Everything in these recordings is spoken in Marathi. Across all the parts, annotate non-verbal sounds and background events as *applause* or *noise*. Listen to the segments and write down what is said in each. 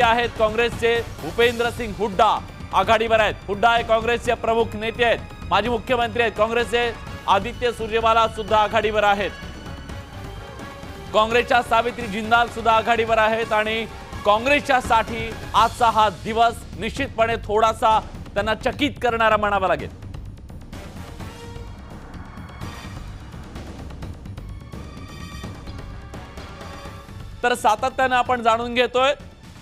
आहेत काँग्रेसचे भूपेंद्र सिंग हुड्डा. आघाडीवर आहेत. हुड्डा हे काँग्रेसचे प्रमुख नेते आहेत. माजी मुख्यमंत्री आहेत. काँग्रेसचे आदित्य सुर्जेवाला सुद्धा आघाडीवर आहेत. काँग्रेसच्या सावित्री जिंदाल सुद्धा आघाडीवर आहेत आणि काँग्रेसच्या साठी आजचा हा दिवस निश्चितपणे थोडासा त्यांना चकित करणारा म्हणावा लागेल. तर सातत्यानं आपण जाणून घेतोय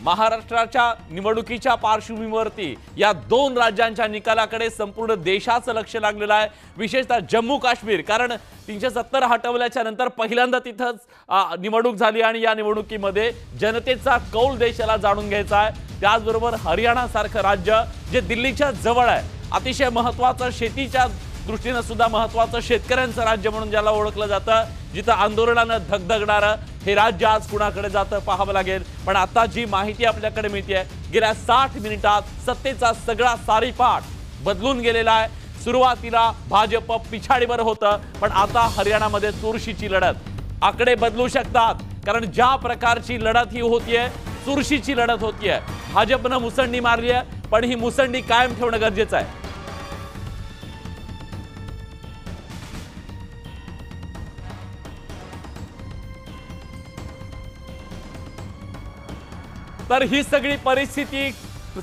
महाराष्ट्राच्या निवडणुकीच्या पार्श्वभूमीवरती या दोन राज्यांच्या निकालाकडे संपूर्ण देशाचं लक्ष लागलेलं आहे. विशेषतः जम्मू काश्मीर कारण तीनशे सत्तर हटवल्याच्या नंतर पहिल्यांदा तिथंच निवडणूक झाली आणि या निवडणुकीमध्ये जनतेचा कौल देशाला जाणून घ्यायचा आहे. त्याचबरोबर हरियाणासारखं राज्य जे दिल्लीच्या जवळ आहे अतिशय महत्त्वाचं शेतीच्या दृष्टीनं सुद्धा महत्त्वाचं शेतकऱ्यांचं राज्य म्हणून ज्याला ओळखलं जातं जिथं आंदोलनानं धगधगणारं हे राज्य आज कुणाकडे जातं पाहावं लागेल. पण आता जी माहिती आपल्याकडे मिळते गेल्या साठ मिनिटात सत्तेचा सगळा सारीपाठ बदलून गेलेला आहे. सुरुवातीला भाजप पिछाडीवर होतं पण आता हरियाणामध्ये चुरशीची लढत. आकडे बदलू शकतात कारण ज्या प्रकारची लढत ही होतीये चुरशीची लढत होतीये. भाजपनं मुसंडी मारली आहे पण ही मुसंडी कायम ठेवणं गरजेचं आहे. तर ही सगळी परिस्थिती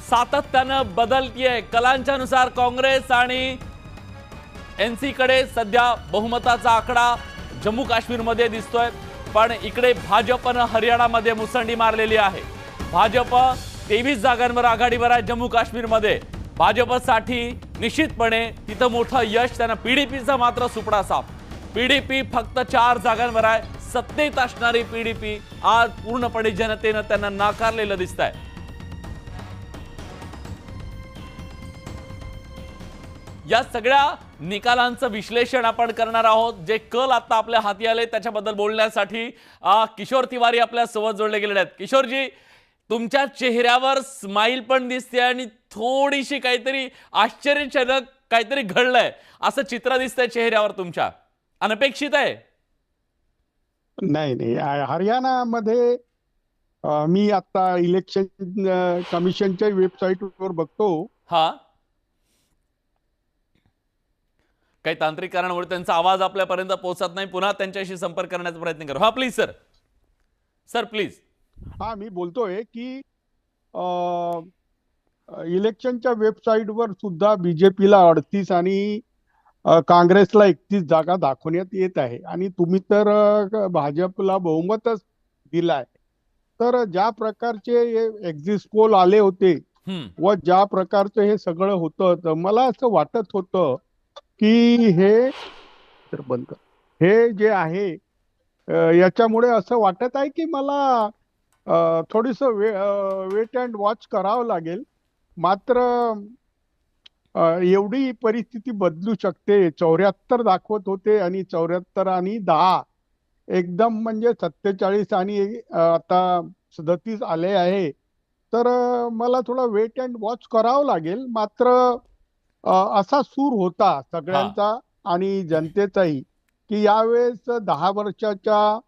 सातत्यानं बदलतीये. कलांच्या नुसार काँग्रेस आणि एन सीकडे सध्या बहुमताचा आकडा जम्मू काश्मीरमध्ये दिसतोय. पण इकडे भाजपनं हरियाणामध्ये मुसंडी मारलेली आहे. भाजप तेवीस जागांवर आघाडीवर आहे जम्मू काश्मीरमध्ये. भाजपसाठी निश्चितपणे तिथं मोठं यश त्यांना पीचं मात्र सुपडा साफ पी फक्त चार जागांवर आहे. सत्तेत असणारी पीडीपी आज पूर्णपणे जनतेनं त्यांना नाकारलेलं दिसत आहे या सगळ्या निकालांचं विश्लेषण आपण करणार आहोत जे कल आता आपल्या हाती आले त्याच्याबद्दल बोलण्यासाठी किशोर तिवारी आपल्यासोबत जोडले गेलेले आहेत. किशोरजी तुमच्या चेहऱ्यावर स्माईल पण दिसते आणि थोडीशी काहीतरी आश्चर्यजनक काहीतरी घडलंय असं चित्र दिसतंय चेहऱ्यावर तुमच्या. अनपेक्षित आहे. नाही नाही. हरियाणामध्ये मी आता इलेक्शन कमिशनच्या वेबसाईटवर बघतो. हा. काही तांत्रिक कारणामुळे त्यांचा आवाज आपल्यापर्यंत पोहोचत नाही. पुन्हा त्यांच्याशी संपर्क करण्याचा प्रयत्न करू. हा प्लीज सर सर प्लीज हा मी बोलतोय की इलेक्शनच्या वेबसाईटवर सुद्धा बीजेपीला अडतीस आणि काँग्रेसला एकतीस जागा दाखवण्यात येत आहे. आणि तुम्ही तर भाजपला बहुमतच दिलाय. तर ज्या प्रकारचे एक्झिट पोल आले होते व ज्या प्रकारचं हे सगळं होतं तर मला असं वाटत होतं की हे तर बंद. हे जे आहे याच्यामुळे असं वाटत आहे की मला थोडस वे वेट अँड वॉच करावं लागेल. मात्र एवढी परिस्थिती बदलू शकते. चौऱ्याहत्तर दाखवत होते आणि चौऱ्याहत्तर आणि दहा एकदम म्हणजे सत्तेचाळीस आणि आता सदतीस आले आहे. तर मला थोडा वेट अँड वॉच करावं लागेल. मात्र असा सूर होता सगळ्यांचा आणि जनतेचाही की यावेळेस दहा वर्षाच्या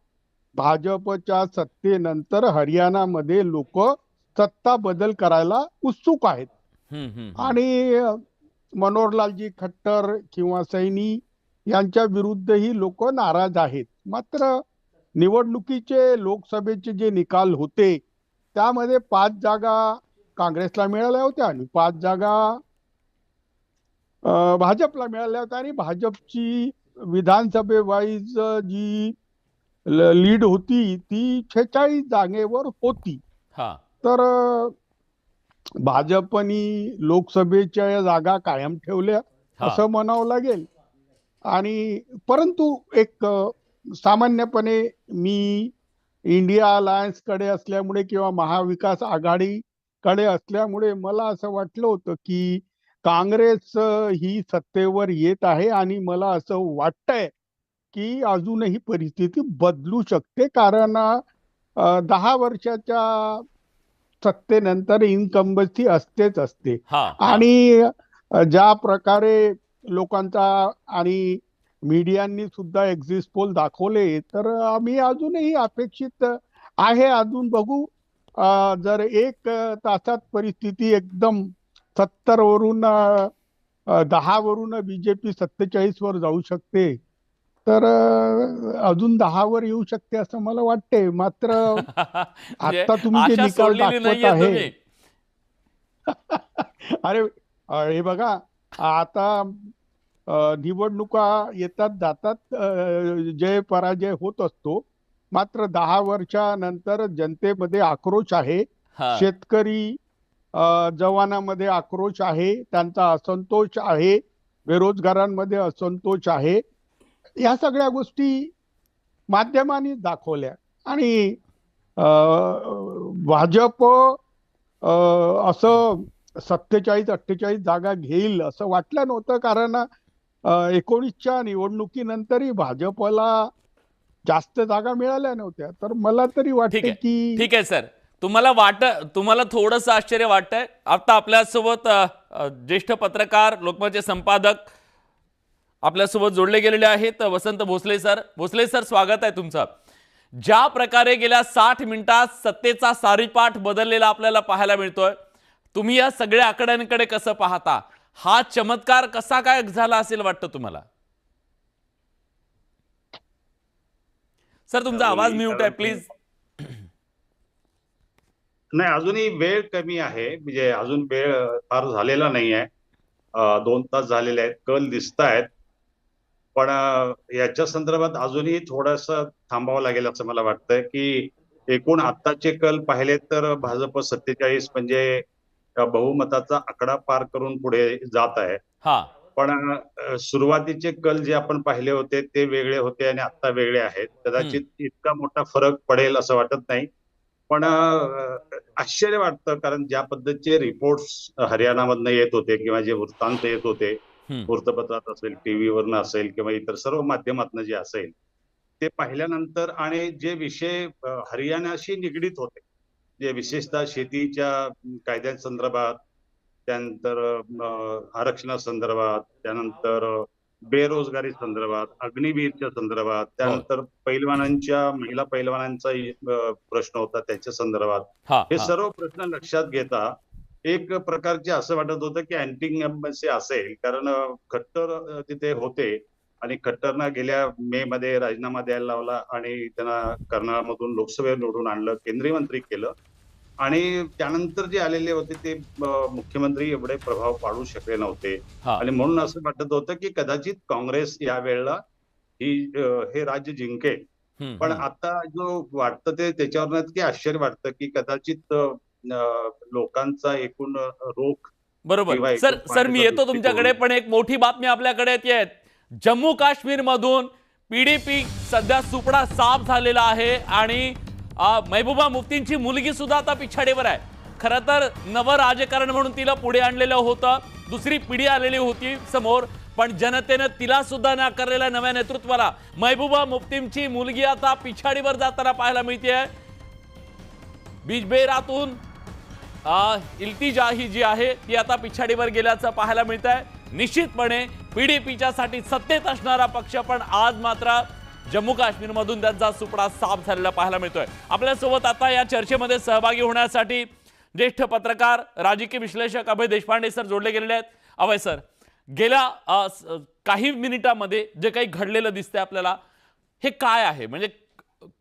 भाजपच्या सत्तेनंतर हरियाणामध्ये लोक सत्ता बदल करायला उत्सुक आहेत. आणि मनोहरलालजी खट्टर किंवा सैनी यांच्या विरुद्धही लोक नाराज आहेत. मात्र निवडणुकीचे लोकसभेचे जे निकाल होते त्यामध्ये पाच जागा काँग्रेसला मिळाल्या होत्या आणि पाच जागा भाजपला मिळाल्या होत्या आणि भाजपची विधानसभेवाईज जी लीड होती ती छेचाळीस जागेवर होती. तर भाजपनी लोकसभेच्या या जागा कायम ठेवल्या असं म्हणावं लागेल. आणि परंतु एक सामान्यपणे मी इंडिया अलायन्सकडे असल्यामुळे किंवा महाविकास आघाडीकडे असल्यामुळे मला असं वाटलं होतं की काँग्रेस ही सत्तेवर येत आहे आणि मला असं वाटतंय की अजूनही परिस्थिती बदलू शकते. कारण दहा वर्षाच्या सत्तेनंतर इन्कम्बन्सी असतेच असते. आणि ज्या प्रकारे लोकांचा आणि मीडियांनी सुद्धा एक्झिट पोल दाखवले तर आम्ही अजूनही अपेक्षित आहे अजून बघू जर एक तासात परिस्थिती एकदम सत्तर वरून दहा वरून बीजेपी सत्तेचाळीस वर जाऊ शकते तर अजून दहा वर येऊ शकते असं मला वाटते मात्र *laughs* म्हणजे आता तुम्ही जे निकाल दाखवत आहे. *laughs* अरे हे बघा आता निवडणुका येतात जातात जय पराजय होत असतो. मात्र दहा वर्षा नंतर जनतेमध्ये आक्रोश आहे. शेतकरी जवानामध्ये आक्रोश आहे. त्यांचा असंतोष आहे. बेरोजगारांमध्ये असंतोष आहे. ह्या सगळ्या गोष्टी माध्यमांनी दाखवल्या. आणि भाजप असं सत्तेचाळीस अठ्ठेचाळीस जागा घेईल असं वाटलं नव्हतं. कारण एकोणीसच्या निवडणुकीनंतरही भाजपला जास्त जागा मिळाल्या नव्हत्या. तर मला तरी वाटते की ठीक आहे सर. तुम्हाला वाट तुम्हाला थोडंसं आश्चर्य वाटतंय. आता आपल्यासोबत ज्येष्ठ पत्रकार लोकमतचे संपादक आपल्यासोबत जोडले गेलेले आहेत वसंत भोसले सर. भोसले सर स्वागत आहे तुमचं. ज्या प्रकारे गेल्या साठ मिनिटात सत्तेचा सारीपाठ बदललेला आपल्याला पाहायला मिळतोय तुम्ही या सगळ्या आकड्यांकडे कसं पाहता? हा चमत्कार कसा काय झाला असेल वाटतं तुम्हाला? सर तुमचा आवाज म्यूट आहे प्लीज. नाही अजूनही वेळ कमी आहे. म्हणजे अजून वेळ फार झालेला नाही आहे दोन तास झालेले आहेत. कल दिसत आहेत पण याच्या संदर्भात अजूनही थोडस थांबावं लागेल असं मला वाटतंय की एकूण आत्ताचे कल पाहिले तर भाजप सत्तेचाळीस म्हणजे बहुमताचा आकडा पार करून पुढे जात आहे. हा. पण सुरुवातीचे कल जे आपण पाहिले होते ते वेगळे होते आणि आता वेगळे आहेत. कदाचित इतका मोठा फरक पडेल असं वाटत नाही. पण आश्चर्य वाटतं कारण ज्या पद्धतीचे रिपोर्ट्स हरियाणामधनं येत होते किंवा जे वृत्तांत येत होते. वृत्तपत्रात असेल टीव्हीवरनं असेल किंवा इतर सर्व माध्यमातनं जे असेल ते पाहिल्यानंतर आणि जे विषय हरियाणाशी निगडीत होते जे विशेषतः शेतीच्या कायद्यांसंदर्भात त्यानंतर आरक्षणासंदर्भात त्यानंतर बेरोजगारी संदर्भात अग्निवीरच्या संदर्भात त्यानंतर पैलवानांच्या महिला पैलवानांचा प्रश्न होता त्याच्या संदर्भात. हा हे हा. सर्व प्रश्न लक्षात घेता एक प्रकारचे असं वाटत होतं की अँटी एम्बसी असेल कारण खट्टर तिथे होते आणि खट्टरना गेल्या मे मध्ये राजीनामा द्यायला लावला आणि त्यांना कर्नाळमधून लोकसभेवर निवडून आणलं केंद्रीय मंत्री केलं. आणि त्यानंतर जे आलेले होते ते मुख्यमंत्री एवढे प्रभाव पाडू शकले नव्हते. आणि म्हणून असं वाटत होतं की कदाचित काँग्रेस या वेळेला ही हे राज्य जिंकेल. पण. आता जो वाटतं ते त्याच्यावरच की आश्चर्य वाटतं की कदाचित लोकांचा एकूण रोख बरोबर. सर सर मी येतो तुमच्याकडे. पण एक मोठी बातमी आपल्याकडे येते जम्मू काश्मीर मधून पीडीपी सध्या सुपडा साफ झालेला आहे आणि महबूबा मुफ्तींची मुलगी सुद्धा आता पिछाडीवर आहे. खरं तर नवं राजकारण म्हणून तिला पुढे आणलेलं होतं. दुसरी पिढी आलेली होती समोर पण जनतेनं तिला सुद्धा नाकारलेल्या नव्या नेतृत्वाला महबूबा मुफ्तींची मुलगी आता पिछाडीवर जाताना पाहायला मिळते बिजबेरातून इल्तिजा ही जी आहे ती आता पिछाडीवर गेल्याचं पाहायला मिळत आहे निश्चितपणे पीडीपीच्या साठी सत्तेत असणारा पक्ष पण आज मात्र जम्मू काश्मीरमधून त्यांचा सुपडा साफ झालेला पाहायला मिळतोय. आपल्यासोबत आता या चर्चेमध्ये सहभागी होण्यासाठी ज्येष्ठ पत्रकार राजकीय विश्लेषक अभय देशपांडे सर जोडले गेलेले आहेत. अभय सर गेल्या काही मिनिटांमध्ये जे काही घडलेलं दिसतंय आपल्याला हे काय आहे? म्हणजे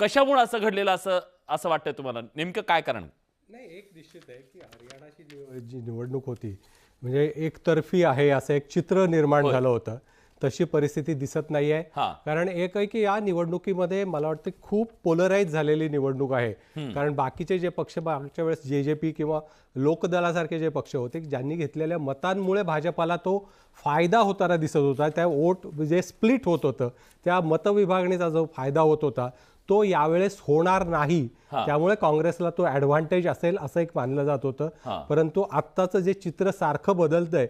कशामुळे असं घडलेलं असं असं वाटतंय तुम्हाला? नेमकं काय कारण? नाही एक निश्चित आहे की हरियाणाची निव- जी निवडणूक होती म्हणजे एकतर्फी आहे असं एक चित्र निर्माण. झालं होतं. तशी परिस्थिती दिसत नाही आहे हा. कारण एक आहे की या निवडणुकीमध्ये मला वाटतं खूप पोलराईज झालेली निवडणूक आहे. कारण बाकीचे जे पक्ष मागच्या वेळेस जे जे पी किंवा लोकदलासारखे जे पक्ष होते ज्यांनी घेतलेल्या मतांमुळे भाजपाला तो फायदा होताना दिसत होता. त्या वोट जे स्प्लिट होत होतं त्या मतविभागणीचा जो फायदा होत होता तो यावेळेस होणार नाही. त्यामुळे काँग्रेसला तो ऍडव्हान्टेज असेल असं एक मानलं जात. होतं. परंतु आत्ताचं जे चित्र सारखं बदलतंय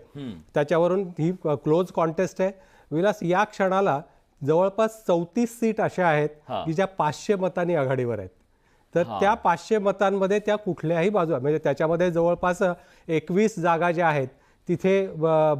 त्याच्यावरून ही क्लोज कॉन्टेस्ट आहे. विलास या क्षणाला जवळपास चौतीस सीट अशा आहेत. की ज्या पाचशे मतांनी आघाडीवर आहेत. तर त्या पाचशे मतांमध्ये त्या कुठल्याही बाजू म्हणजे त्याच्यामध्ये जवळपास एकवीस जागा ज्या आहेत तिथे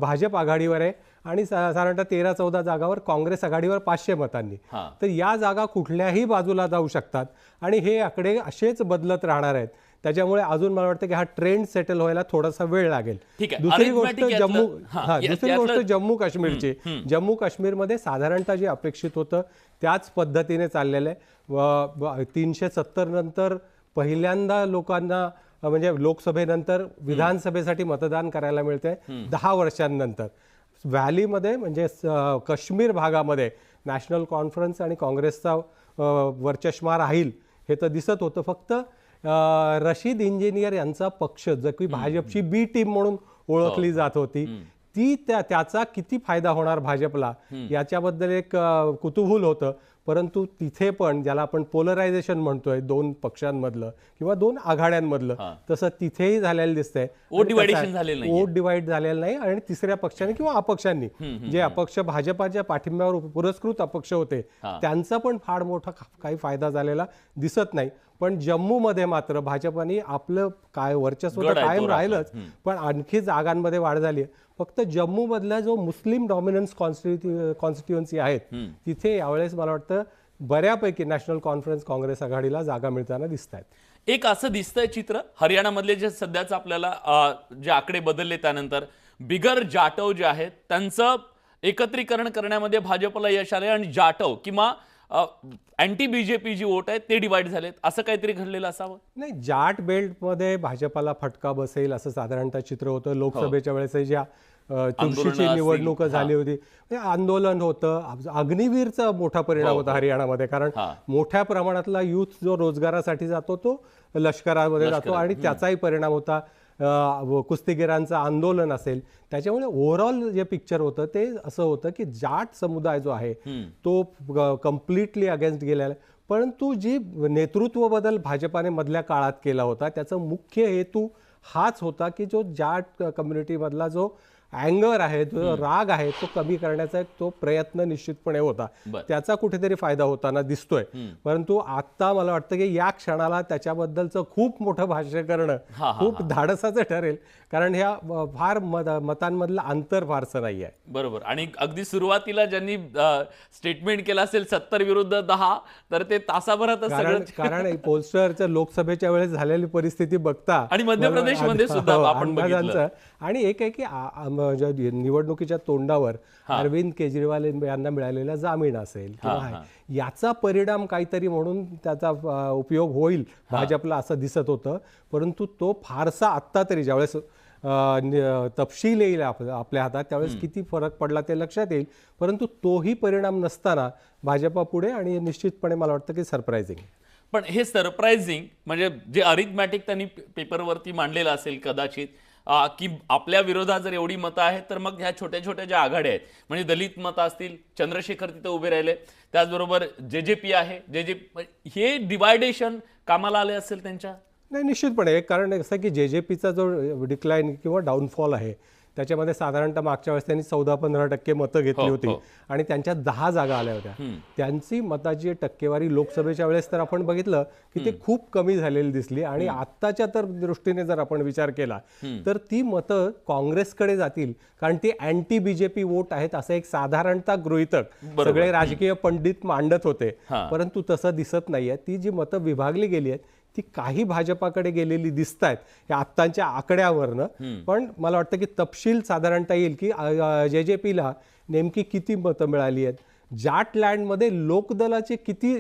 भाजप आघाडीवर आहे. आणि साधारणतः तेरा चौदा जागावर काँग्रेस आघाडीवर पाचशे मतांनी. हा. तर या जागा कुठल्याही बाजूला जाऊ शकतात आणि हे आकडे असेच बदलत राहणार आहेत. त्याच्यामुळे अजून मला वाटतं की हा ट्रेंड सेटल व्हायला थोडासा वेळ लागेल. दुसरी गोष्ट जम्मू हा, दुसरी गोष्ट जम्मू काश्मीरची. जम्मू काश्मीरमध्ये साधारणतः जे अपेक्षित होतं त्याच पद्धतीने चाललेलं आहे. तीनशे सत्तर नंतर पहिल्यांदा लोकांना म्हणजे लोकसभेनंतर विधानसभेसाठी मतदान करायला मिळते दहा वर्षांनंतर. व्हॅलीमध्ये म्हणजे काश्मीर भागामध्ये नॅशनल कॉन्फरन्स आणि काँग्रेसचा वरचष्मा राहील हे तर दिसत होतं. फक्त रशीद इंजिनियर यांचा पक्ष जो की भाजपची बी टीम म्हणून ओळखली जात होती ती त्या त्याचा किती फायदा होणार भाजपला? याच्याबद्दल एक कुतूहल होतं. परंतु तिथे पण ज्याला आपण पोलरायझेशन म्हणतोय दोन पक्षांमधलं किंवा दोन आघाड्यांमधलं तसं तिथेही झालेलं दिसतंय. वोट डिवाइड झालेलं नाही आणि तिसऱ्या पक्षाने किंवा अपक्षांनी. जे अपक्ष भाजपाच्या पाठिंब्यावर पुरस्कृत अपक्ष होते त्यांचा पण फार मोठा काही फायदा झालेला दिसत नाही. पण जम्मूमध्ये मात्र भाजपाने आपलं काय वर्चस्व तर कायम. राहिलंच पण आणखी जागांमध्ये वाढ झाली फक्त जम्मूमधला जो मुस्लिम डॉमिनन्स कॉन्स्टिट्युएन्सी आहेत तिथे यावेळेस मला वाटतं बऱ्यापैकी नॅशनल कॉन्फरन्स काँग्रेस आघाडीला जागा मिळताना दिसत आहेत. एक असं दिसतंय चित्र हरियाणामधले जे सध्याच आपल्याला जे आकडे बदलले त्यानंतर बिगर जाटव जे आहेत त्यांचं एकत्रीकरण करण्यामध्ये भाजपला यश आलंय आणि जाटव किंवा अँटी बीजेपी जी वोट आहेत ते डिवाइड झालेत. असं काहीतरी घडलेलं असावं? नाही जाट बेल्टमध्ये भाजपाला फटका बसेल असं साधारणतः चित्र होतं. लोकसभेच्या वेळेस ज्या चुरशीची. निवडणूक झाली होती. आंदोलन होतं. अग्निवीरचा मोठा परिणाम होता हरियाणामध्ये कारण हा. मोठ्या प्रमाणातला युथ जो रोजगारासाठी जातो तो लष्करामध्ये जातो आणि त्याचाही परिणाम होता. कुस्तीगिरांचं आंदोलन असेल त्याच्यामुळे ओव्हरऑल जे पिक्चर होतं ते असं होतं की जाट समुदाय जो आहे तो कम्प्लिटली अगेन्स्ट गेलेला आहे. परंतु जी नेतृत्व बदल भाजपाने मधल्या काळात केला होता त्याचा मुख्य हेतू हाच होता की जो जाट कम्युनिटीमधला जो अँगर आहे जो राग आहे तो कमी करण्याचा एक तो प्रयत्न निश्चितपणे होता. त्याचा कुठेतरी फायदा होताना दिसतोय. परंतु आता मला वाटतं की या क्षणाला त्याच्याबद्दलचं खूप मोठं भाष्य करणं खूप धाडसाचं ठरेल. कारण ह्या फार मत- मतांमधलं अंतर फारसं नाही आहे बरोबर. आणि अगदी सुरुवातीला ज्यांनी स्टेटमेंट केलं असेल सत्तर विरुद्ध दहा तर ते तासाभरातच कारण कारण पोस्टरच्या लोकसभेच्या वेळेस झालेली परिस्थिती बघता आणि मध्य प्रदेशमध्ये सुद्धा हो, आपण आणि एक आहे की निवडणुकीच्या तोंडावर अरविंद केजरीवाल यांना मिळालेला जामीन असेल किंवा. याचा परिणाम काहीतरी म्हणून त्याचा उपयोग होईल भाजपला असं दिसत होतं. परंतु तो फारसा आत्ता तरी ज्यावेळेस तपशील येईल आप- आपल्या हातात त्यावेळेस किती फरक पडला ते लक्षात येईल. परंतु तोही परिणाम नसताना भाजपा पुढे आणि निश्चितपणे मला वाटतं की सरप्रायझिंग पण हे सरप्राइझिंग म्हणजे जे अरिथमॅटिक त्यांनी पेपरवरती मांडलेलं असेल कदाचित की आपल्या विरोधात जर एवढी मतं आहेत तर मग ह्या छोट्या छोट्या ज्या आघाड्या आहेत म्हणजे दलित मतं असतील चंद्रशेखर तिथं उभे राहिले त्याचबरोबर जे जे पी आहे जे जे म्हणजे हे डिवायडेशन कामाला आले असेल त्यांच्या? नाही निश्चितपणे एक कारण असं आहे की जे जे पीचा जो डिक्लाईन किंवा डाऊनफॉल आहे त्याच्यामध्ये साधारणतः मागच्या वेळेस त्यांनी चौदा पंधरा टक्के मतं घेतली हो, होती. हो. आणि त्यांच्या दहा जागा आल्या होत्या. त्यांची मताची टक्केवारी लोकसभेच्या वेळेस तर आपण बघितलं की ते खूप कमी झालेली दिसली आणि आत्ताच्या तर दृष्टीने जर आपण विचार केला तर ती मतं काँग्रेसकडे जातील. कारण ती अँटी बीजेपी वोट आहेत असं एक साधारणतः गृहितक. सगळे राजकीय पंडित मांडत होते. परंतु तसं दिसत नाहीये. ती जी मतं विभागली गेली आहेत ती काही भाजपाकडे गेलेली दिसत आहेत या आत्ताच्या आकड्यावरनं. पण मला वाटतं की तपशील साधारणतः येईल की जे जे पीला नेमकी किती मतं मिळाली आहेत. जाट लँडमध्ये लोकदलाचे किती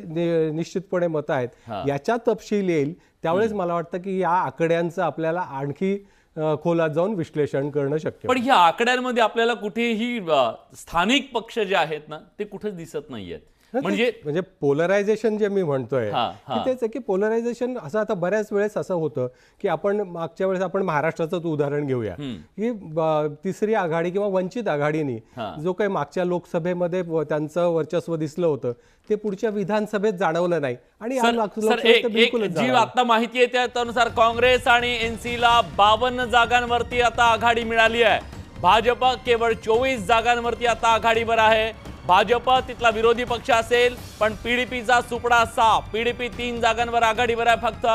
निश्चितपणे मतं आहेत याच्या तपशील येईल. त्यावेळेस मला वाटतं की या आकड्यांचं आपल्याला आणखी खोलात जाऊन विश्लेषण करणं शक्य पण ह्या आकड्यांमध्ये आपल्याला कुठेही स्थानिक पक्ष जे आहेत ना ते कुठेच दिसत नाहीयेत. म्हणजे म्हणजे पोलरायझेशन जे मी म्हणतोय की. तेच आहे की पोलरायझेशन असं आता बऱ्याच वेळेस असं होतं की आपण मागच्या वेळेस आपण महाराष्ट्राचंच उदाहरण घेऊया की तिसरी आघाडी किंवा वंचित आघाडीने. जो काही मागच्या लोकसभेमध्ये त्यांचं वर्चस्व दिसलं होतं ते पुढच्या विधानसभेत जाणवलं नाही आणि जी. आता माहिती आहे त्यानुसार काँग्रेस आणि एनसी ला बावन्न जागांवरती आता आघाडी मिळाली आहे भाजप केवळ चोवीस जागांवरती आता आघाडीवर आहे भाजप तिथला विरोधी पक्ष असेल पण पीडीपीचा सुपडा सहा पीडीपी तीन जागांवर आघाडीवर आहे फक्त.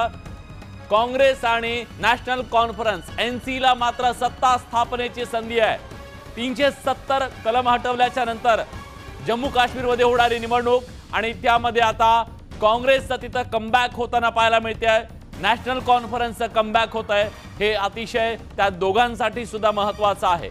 काँग्रेस आणि नॅशनल कॉन्फरन्स एन सीला मात्र सत्ता स्थापनेची संधी आहे. तीनशे सत्तर कलम हटवल्याच्या नंतर जम्मू काश्मीरमध्ये होणारी निवडणूक आणि त्यामध्ये आता काँग्रेसचं तिथं कमबॅक होताना पाहायला मिळते आहे नॅशनल कॉन्फरन्सचं कमबॅक होत आहे हे अतिशय त्या दोघांसाठी सुद्धा महत्वाचं आहे.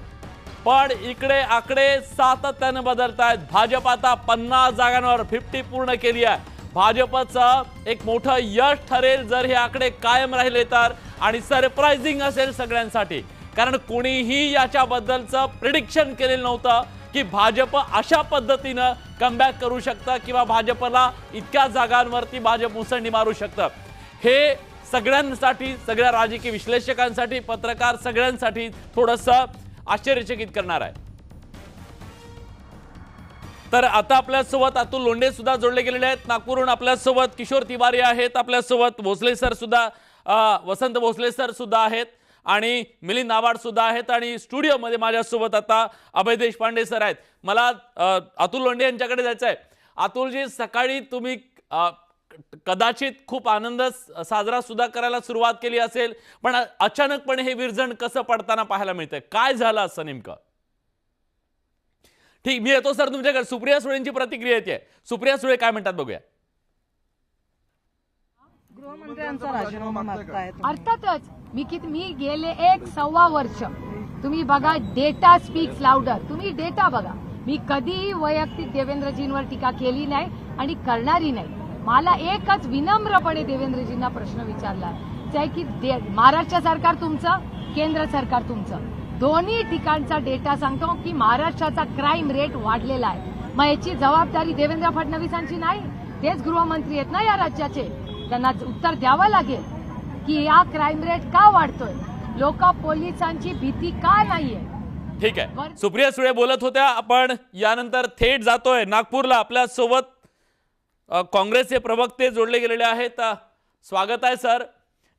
पण इकडे आकडे सातत्यानं बदलत आहेत भाजप आता पन्नास जागांवर फिफ्टी पूर्ण केली आहे. भाजपचं एक मोठं यश ठरेल जर हे आकडे कायम राहिले तर आणि सरप्राइझिंग असेल सगळ्यांसाठी. कारण कोणीही याच्याबद्दलचं प्रिडिक्शन केलेलं नव्हतं की भाजप अशा पद्धतीनं कमबॅक करू शकतं किंवा भाजपला इतक्या जागांवरती भाजप मुसंडी मारू शकतं. हे सगळ्यांसाठी सगळ्या राजकीय विश्लेषकांसाठी पत्रकार सगळ्यांसाठी थोडंसं आश्चर्यचकित करणार आहे. तर आता आपल्यासोबत अतुल लोंढे सुद्धा जोडले गेलेले आहेत. नागपूरहून आपल्यासोबत किशोर तिवारी आहेत. आपल्यासोबत भोसले सर सुद्धा वसंत भोसले सर सुद्धा आहेत. आणि मिलिंद नावाड सुद्धा आहेत. आणि स्टुडिओमध्ये माझ्यासोबत आता अभय देशपांडे सर आहेत. मला अतुल लोंढे यांच्याकडे जायचं आहे अतुलजी सकाळी तुम्ही कदाचित खूप आनंद साजरा सुद्धा करायला सुरुवात केली असेल पण अचानकपणे हे विरजण कसं पडताना पाहायला मिळतंय? काय झालं असं नेमकं? ठीक मी येतो सर तुमच्याकडे. सुप्रिया सुळेंची प्रतिक्रिया येते. सुप्रिया सुळे काय म्हणतात बघूया. गृहमंत्र्यांचा राजीनामा मागतायत अर्थातच मी किती मी गेले एक सव्वा वर्ष. तुम्ही बघा डेटा स्पीक्स लाउडर तुम्ही डेटा बघा. मी कधीही वैयक्तिक देवेंद्रजींवर टीका केली नाही आणि करणारी नाही. मला एकच विनम्रपणे देवेंद्रजींना प्रश्न विचारला आहे की महाराष्ट्र सरकार तुमचं केंद्र सरकार तुमचं. दोन्ही ठिकाणचा डेटा सांगतो की महाराष्ट्राचा क्राईम रेट वाढलेला आहे. मग याची जबाबदारी देवेंद्र फडणवीसांची नाही तेच गृहमंत्री आहेत ना या राज्याचे. त्यांना उत्तर द्यावं लागेल की हा क्राईम रेट का वाढतोय? लोक पोलिसांची भीती का नाहीये? ठीक आहे. सुप्रिया सुळे बोलत होत्या आपण यानंतर थेट जातोय नागपूरला आपल्यासोबत. काँग्रेसचे प्रवक्ते जोडले गेलेले आहेत. स्वागत आहे सर.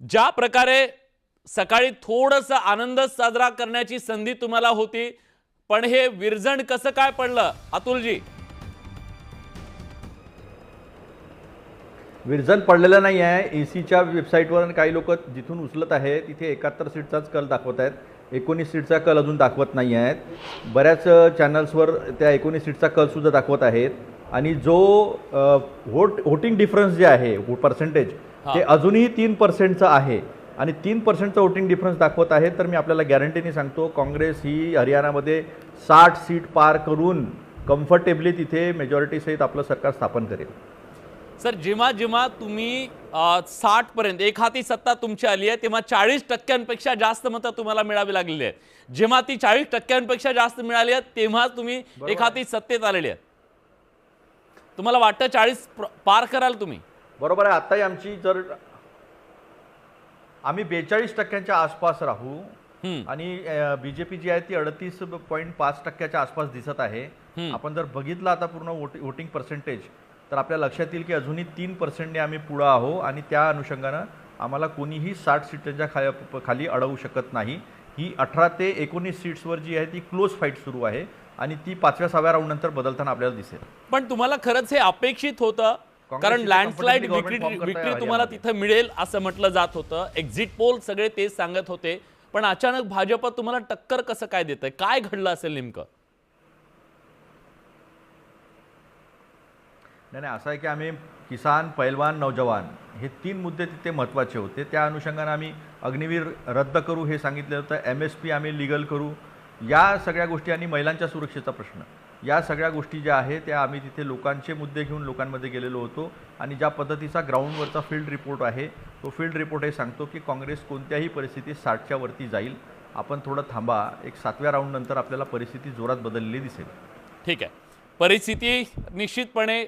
ज्या प्रकारे सकाळी थोडंसं आनंद साजरा करण्याची संधी तुम्हाला होती पण हे विरजण कसं काय पडलं? अतुलजी. विरजन पडलेलं नाही आहे. ए सीच्या वेबसाईटवर काही लोक जिथून उचलत आहे तिथे एकाहत्तर सीटचाच कल दाखवत आहेत. एकोणीस सीटचा कल अजून दाखवत नाही आहेत. बऱ्याच चॅनल्सवर त्या एकोणीस सीटचा कलसुद्धा दाखवत आहेत. आणि जो व्होट व्होटिंग डिफरन्स जे आहे पर्सेंटेज ते अजूनही तीन पर्सेंटचं आहे. आणि तीन पर्सेंटचं वोटिंग डिफरन्स दाखवत आहे तर मी आपल्याला गॅरंटीने सांगतो काँग्रेस ही हरियाणामध्ये साठ सीट पार करून कम्फर्टेबली तिथे मेजॉरिटीसहित आपलं सरकार स्थापन करेल. सर जेव्हा जेव्हा तुम्ही साठ पर्यंत एक हाती सत्ता तुमची आली आहे तेव्हा चाळीस टक्क्यांपेक्षा जास्त मतं तुम्हाला मिळावी लागलेली आहेत. जेव्हा ती चाळीस टक्क्यांपेक्षा जास्त मिळाली आहेत तेव्हा तुम्ही एक हाती सत्तेत आलेले आहेत. तुम्हाला वाटतं चाळीस पार कराल तुम्ही? बरोबर आहे. आत्ताही आमची जर आम्ही बेचाळीस टक्क्यांच्या आसपास राहू. आणि बीजेपी जी आहे ती अडतीस पॉईंट पाच टक्क्याच्या आसपास दिसत आहे. आपण जर बघितलं आता पूर्ण वोटिंग पर्सेंटेज तर आपल्या लक्षात येईल की अजूनही तीन पर्सेंटने आम्ही पुढं आहो आणि त्या अनुषंगानं आम्हाला कोणीही साठ सीटांच्या खा खाली अडवू शकत नाही. ही अठरा ते एकोणीस सीट्सवर जी आहे ती क्लोज फाईट सुरू आहे. आणि ती पाचव्या सहाव्या राऊंड नंतर बदलताना आपल्याला दिसेल. पण तुम्हाला खरंच हे अपेक्षित होतं कारण लँडस्लाइड विक्री विक्री तुम्हाला. तिथं मिळेल असं म्हटलं जात होतं. एक्झिट पोल सगळे तेच सांगत होते. पण अचानक भाजप तुम्हाला टक्कर कसं काय देत काय घडलं असेल नेमकं? नाही नाही असं आहे की आम्ही किसान पैलवान नौजवान हे तीन मुद्दे तिथे महत्त्वाचे होते. त्या अनुषंगानं आम्ही अग्निवीर रद्द करू हे सांगितलं होतं. एम एस पी आम्ही लिगल करू. या सगळ्या गोष्टी आणि महिलांच्या सुरक्षेचा प्रश्न. या सगळ्या गोष्टी ज्या आहेत त्या आम्ही तिथे लोकांचे मुद्दे घेऊन लोकांमध्ये गेलेलो होतो आणि ज्या पद्धतीचा ग्राउंडवरचा फील्ड रिपोर्ट आहे तो फील्ड रिपोर्ट हे सांगतो की काँग्रेस कोणत्याही परिस्थितीत साठच्या वरती जाईल. आपण थोडं थांबा एक सातव्या राऊंडनंतर आपल्याला परिस्थिती जोरात बदललेली दिसेल. ठीक आहे. परिस्थिती निश्चितपणे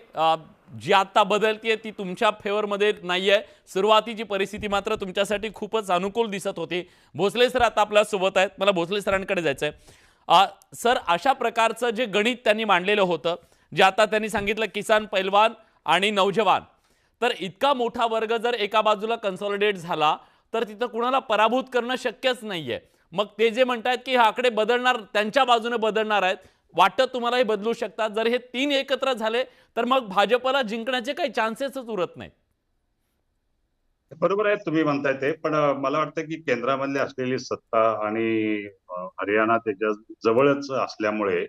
जी आता बदलतीये ती तुमच्या फेवरमध्ये नाही आहे सुरुवातीची परिस्थिती मात्र तुमच्यासाठी खूपच अनुकूल दिसत होती. भोसले सर आता आपल्यासोबत आहेत. मला भोसले सरांकडे जायचं आहे सर अशा प्रकारचं जे गणित त्यांनी मांडलेलं होतं जे आता त्यांनी सांगितलं किसान पैलवान आणि नौजवान. तर इतका मोठा वर्ग जर एका बाजूला कन्सॉलिडेट झाला तर तिथं कुणाला पराभूत करणं शक्यच नाहीये. मग ते जे म्हणतायत की हे आकडे बदलणार त्यांच्या बाजूने बदलणार आहेत वाटत तुम्हालाही बदलू शकतात. जर हे तीन एकत्र झाले तर मग भाजपला जिंकण्याचे काही चान्सेसच उरत नाहीत. बरोबर आहे तुम्ही म्हणताय ते. पण मला वाटतं की केंद्रामधली असलेली सत्ता आणि हरियाणा त्याच्या जवळच असल्यामुळे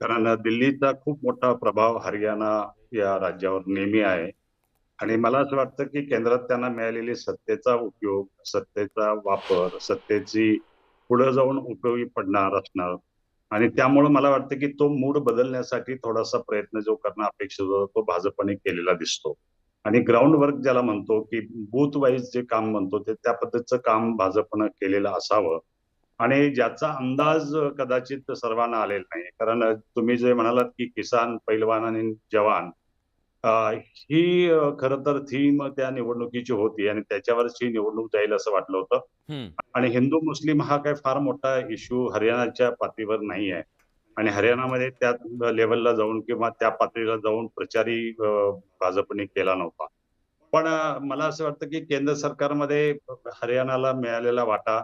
कारण दिल्लीचा खूप मोठा प्रभाव हरियाणा या राज्यावर नेहमी आहे. आणि मला असं वाटतं की केंद्रात त्यांना मिळालेली सत्तेचा उपयोग सत्तेचा वापर सत्तेची पुढे जाऊन उपयोगी पडणार असणार आणि त्यामुळे मला वाटतं की तो मूड बदलण्यासाठी थोडासा प्रयत्न जो करणं अपेक्षित होता तो भाजपने केलेला दिसतो. आणि ग्राउंड वर्क ज्याला म्हणतो की बूथ वाईज जे काम म्हणतो ते त्या पद्धतीचं काम भाजपनं केलेलं असावं. आणि ज्याचा अंदाज कदाचित सर्वांना आलेला नाही. कारण तुम्ही जे म्हणालात की किसान पैलवान आणि जवान ही खरं तर थीम त्या निवडणुकीची होती आणि त्याच्यावरच ही निवडणूक जाईल असं वाटलं होतं. आणि हिंदू मुस्लिम हा काही फार मोठा इश्यू हरियाणाच्या पातळीवर नाही आहे. आणि हरियाणामध्ये त्या लेवलला जाऊन किंवा त्या पातळीला जाऊन प्रचारी अं, भाजपने केला नव्हता. पण मला असं वाटतं की केंद्र सरकारमध्ये हरियाणाला मिळालेला वाटा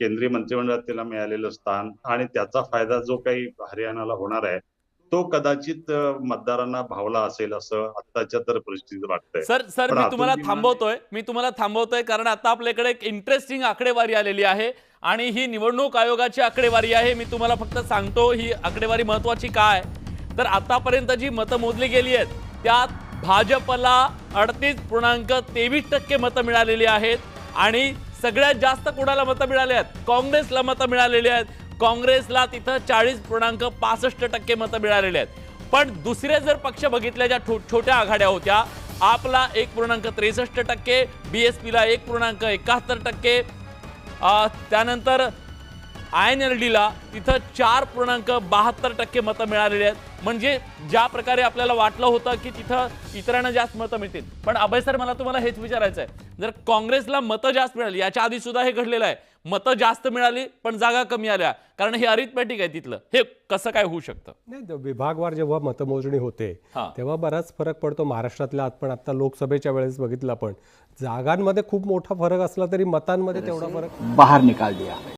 केंद्रीय मंत्रिमंडळात त्याला मिळालेलं स्थान आणि त्याचा फायदा जो काही हरियाणाला होणार आहे तो कदाचित मतदारांना भावला असेल असं आत्ताच्या तर परिस्थितीत वाटतंय. सर सर मी तुम्हाला थांबवतोय मी तुम्हाला थांबवतोय कारण आता आपल्याकडे एक इंटरेस्टिंग आकडेवारी आलेली आहे आणि ही निवडणूक आयोगाची आकडेवारी आहे. मी तुम्हाला फक्त सांगतो ही आकडेवारी महत्वाची काय तर आतापर्यंत जी मतं मोजली गेली आहेत त्यात भाजपला अडतीस पूर्णांक तेवीस टक्के मतं मिळालेली आहेत आणि सगळ्यात जास्त कोणाला मतं मिळाली आहेत? काँग्रेसला मतं मिळालेली आहेत. काँग्रेसला तिथं चाळीस पूर्णांक पासष्ट टक्के मतं मिळालेली आहेत. पण दुसरे जर पक्ष बघितल्या ज्या छोट्या आघाड्या होत्या आपला एक पूर्णांक त्रेसष्ट टक्के बी एस पीला एक पूर्णांक एकाहत्तर टक्के. त्यानंतर आय एन एल डीला तिथं चार पूर्णांक बहात्तर टक्के मतं मिळालेली आहेत. म्हणजे ज्या प्रकारे आपल्याला वाटलं होतं की तिथं इतरांना जास्त मतं मिळतील. पण अभय सर मला तुम्हाला हेच विचारायचं आहे जर काँग्रेसला मतं जास्त मिळाली याच्या आधी सुद्धा हे घडलेलं आहे. मतं जास्त मिळाली पण जागा कमी आल्या. कारण हे अरिथमॅटिक आहे तिथलं. हे कसं काय होऊ शकतं? नाही विभागवार जेव्हा मतमोजणी होते हा. तेव्हा बराच फरक पडतो महाराष्ट्रातल्या आत पण आता लोकसभेच्या वेळेस बघितलं आपण. जागांमध्ये खूप मोठा फरक असला तरी मतांमध्ये तेवढा फरक बाहर निकाल दिया.